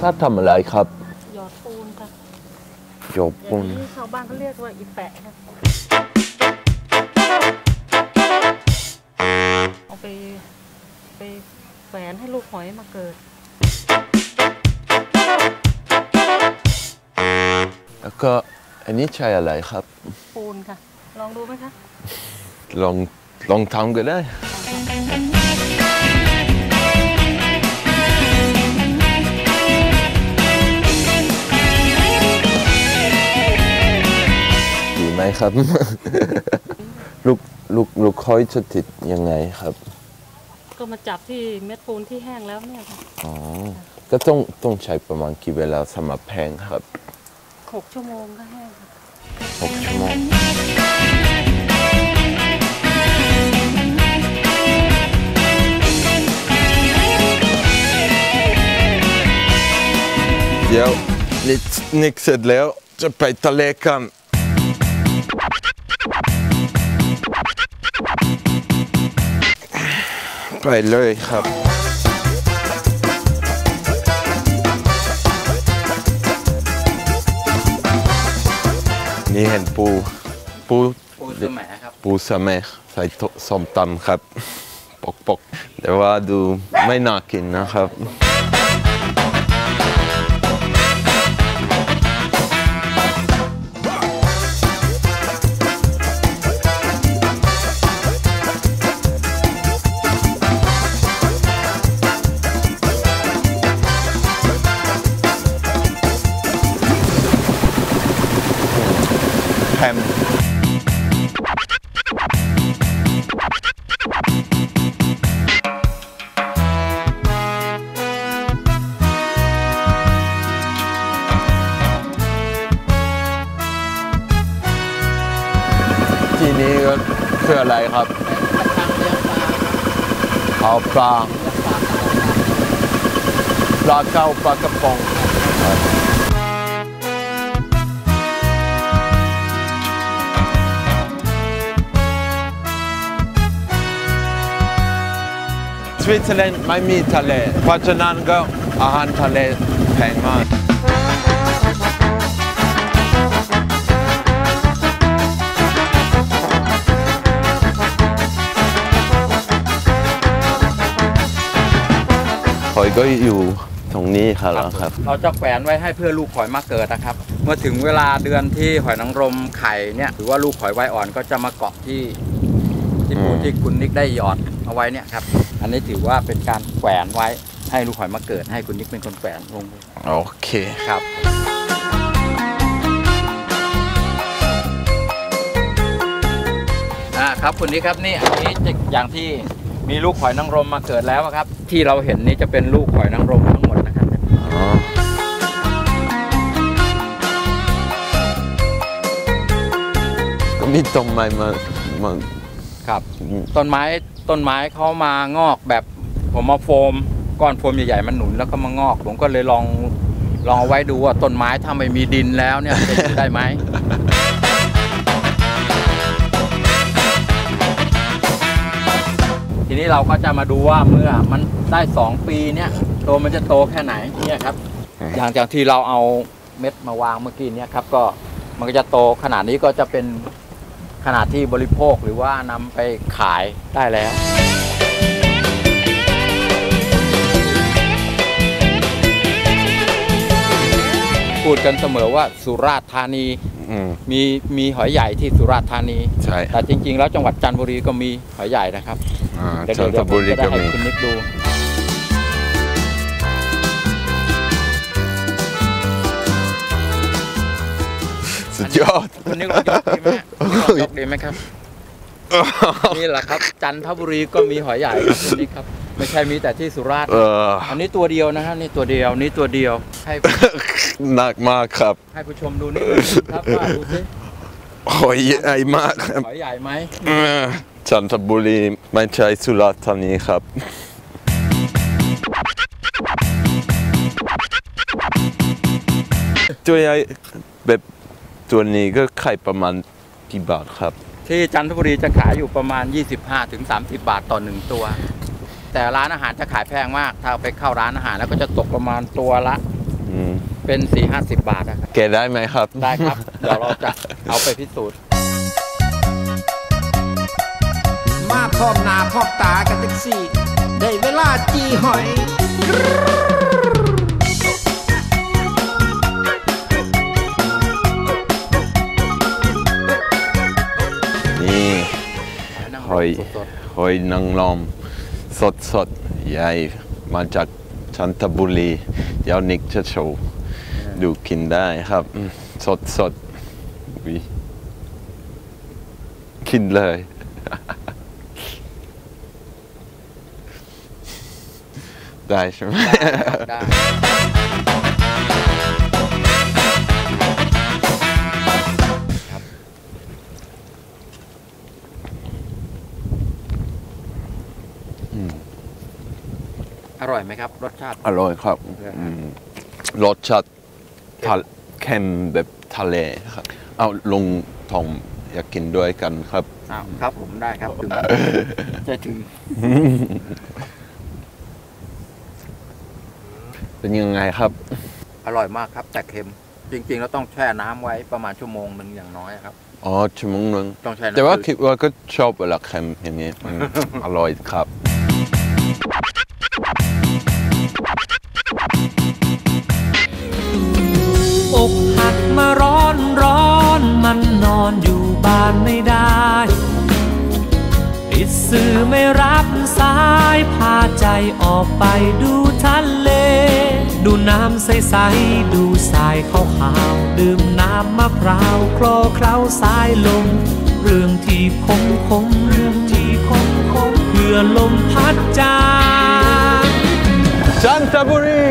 ถ้าทำอะไรครับ หยอดปูนค่ะโยบอปุย่างนนี้ชาวบ้านเขาเรียกว่าอีแปะค่ะเอาไปไปแขวนให้ลูกหอยมาเกิด แล้วก็อันนี้ใช้อะไรครับ ปูนค่ะ ลองดูไหมคะ ลองลองทำก็ได้ ไหมครับ ลูกลูกลูกคอยจะติดยังไงครับ ก็มาจับที่เม็ดปูนที่แห้งแล้วเนี่ยค่ะอ๋อ ก็ต้องต้องใช้ประมาณกี่เวลาสำหรับแพงครับหกชั่วโมงก็แห้งค่ะหกชั่วโมงเดี๋ยวนิกนิกเสร็จแล้วจะไปทะเลกัน เลยครับนี่เห็นปูปูปูสมครับปูสะเมะใส่ส้มตำครับ ปกปกแต่ว่าดูไม่น่ากินนะครับ แฮมที่นี้ก็คืออะไรครับเอาปลาปลาเก้าปลากระป๋อง วิตเซอร์แลนด์ไม่มีทะเล เพราะฉะนั้นก็อาหารทะเลแพงมากหอยก็อยู่ตรงนี้ครับครับ เราจะแขวนไว้ให้เพื่อลูกหอยมาเกิดนะครับ เมื่อถึงเวลาเดือนที่หอยนางรมไข่เนี่ยหรือว่าลูกหอยไว้อ่อนก็จะมาเกาะที่ ที่ปูอืมที่คุณนิกได้หยอดเอาไว้เนี่ยครับ อันนี้ถือว่าเป็นการแขวนไว้ให้ลูกหอยมาเกิด ให้คุณนิกเป็นคนแขวนลงไปโอเคครับอ่าครับคุณนิกครับนี่อันนี้จะอย่างที่มีลูกหอยนางรมมาเกิดแล้วครับ ที่เราเห็นนี่จะเป็นลูกหอยนางรมทั้งหมดนะครับอ๋อก็มีต้นไม้มามา ครับต้นไม้ต้นไม้เขามางอกแบบผมมาโฟมก้อนโฟมใหญ่ๆมันหนุนแล้วก็มางอก ผมก็เลยลองลองเอาไว้ดูว่าต้นไม้ถ้าไม่มีดินแล้วเนี่ยจะอยู่ได้ไหมทีนี้เราก็จะมาดูว่าเมื่อมันได้2ปีเนี่ยตัวมันจะโตแค่ไหนเนี่ยครับ อย่างจากที่เราเอาเม็ดมาวางเมื่อกี้เนี่ยครับ ก็มันก็จะโตขนาดนี้ก็จะเป็น ขนาดที่บริโภคหรือว่านำไปขายได้แล้ว พูดกันเสมอว่าสุราษฎร์ธานีอืม มีมีหอยใหญ่ที่สุราษฎร์ธานี ใช่แต่จริง ๆ แล้วจังหวัดจันทบุรีก็มีหอยใหญ่นะครับอ่าเดี๋ยวจันทเดี๋ยวบุรีผมจะก็ได้ให้มี คุณนิกดู สุดยอด คุณนิกลองยกดีไหมยก ดีไหมครับ นี่แหละครับ จันทบุรีก็มีหอยใหญ่ครับคุณนิกครับ ไม่ใช่มีแต่ที่สุราษฎร์เอออันนี้ตัวเดียวนะฮะนี่ตัวเดียวนี่ตัวเดียวให้หนักมากครับ ให้ผู้ชมดูนิดนึงครับว่าดูสิหอยใหญ่มากครับหอยใหญ่ไหมเออจันทบุรีไม่ใช่สุราษฎร์ธานีครับตัวใหญ่แบบตัวนี้ก็ขายประมาณ กี่บาทครับ ที่จันทบุรีจะขายอยู่ประมาณ 25-30ถึง30 บาทต่อหนึ่งตัว แต่ร้านอาหารจะขายแพงมาก ถ้าเอาไปเข้าร้านอาหารแล้วก็จะตกประมาณตัวละอืมเป็นสี่ห้าสิบบาทนะครับเกได้ไหมครับ ได้ครับ เดี๋ยวเราจะเอาไปพิสูจน์ มาพร้อมหน้าพร้อมตากันแท็กซี่ ได้เวลาจีหอย หอยสดหอยนางรมสดสดๆใหญ่มาจากจันทบุรีเดี๋ยวนิกจะโชว์ดูกินได้ครับอืมสดสดๆอุ๊ยกินเลย ได้ใช่ไหมๆได้ อร่อยไหมครับ รสชาติ อร่อยครับครับอืมรสชาติทะเค็มแบบทะเลครับ เอาลงทองอยากกินด้วยกันครับ อ้าวครับผมได้ครับถึงจะถึงเป็นยังไงครับ อร่อยมากครับ แต่เค็ม จริงๆเราต้องแช่น้ำไว้ประมาณชั่วโมงหนึ่งอย่างน้อยครับ อ๋อชั่วโมงหนึงต้องแช่น้ำแต่ว่าจืดคิดว่าก็ชอบเวลาเค็มอย่างนี้อืมอร่อยครับ มาร้อนร้อนมันนอนอยู่บ้านไม่ได้ปิดสื่อไม่รับสายพาใจออกไปดูทะเล ดูน้ำใสๆดูสายขาวๆดื่มน้ำมะพร้าวคลอเคล้าสายลม เรื่องที่คมคมเรื่องที่คมคมเพื่อลมพัดจางจันทบุรี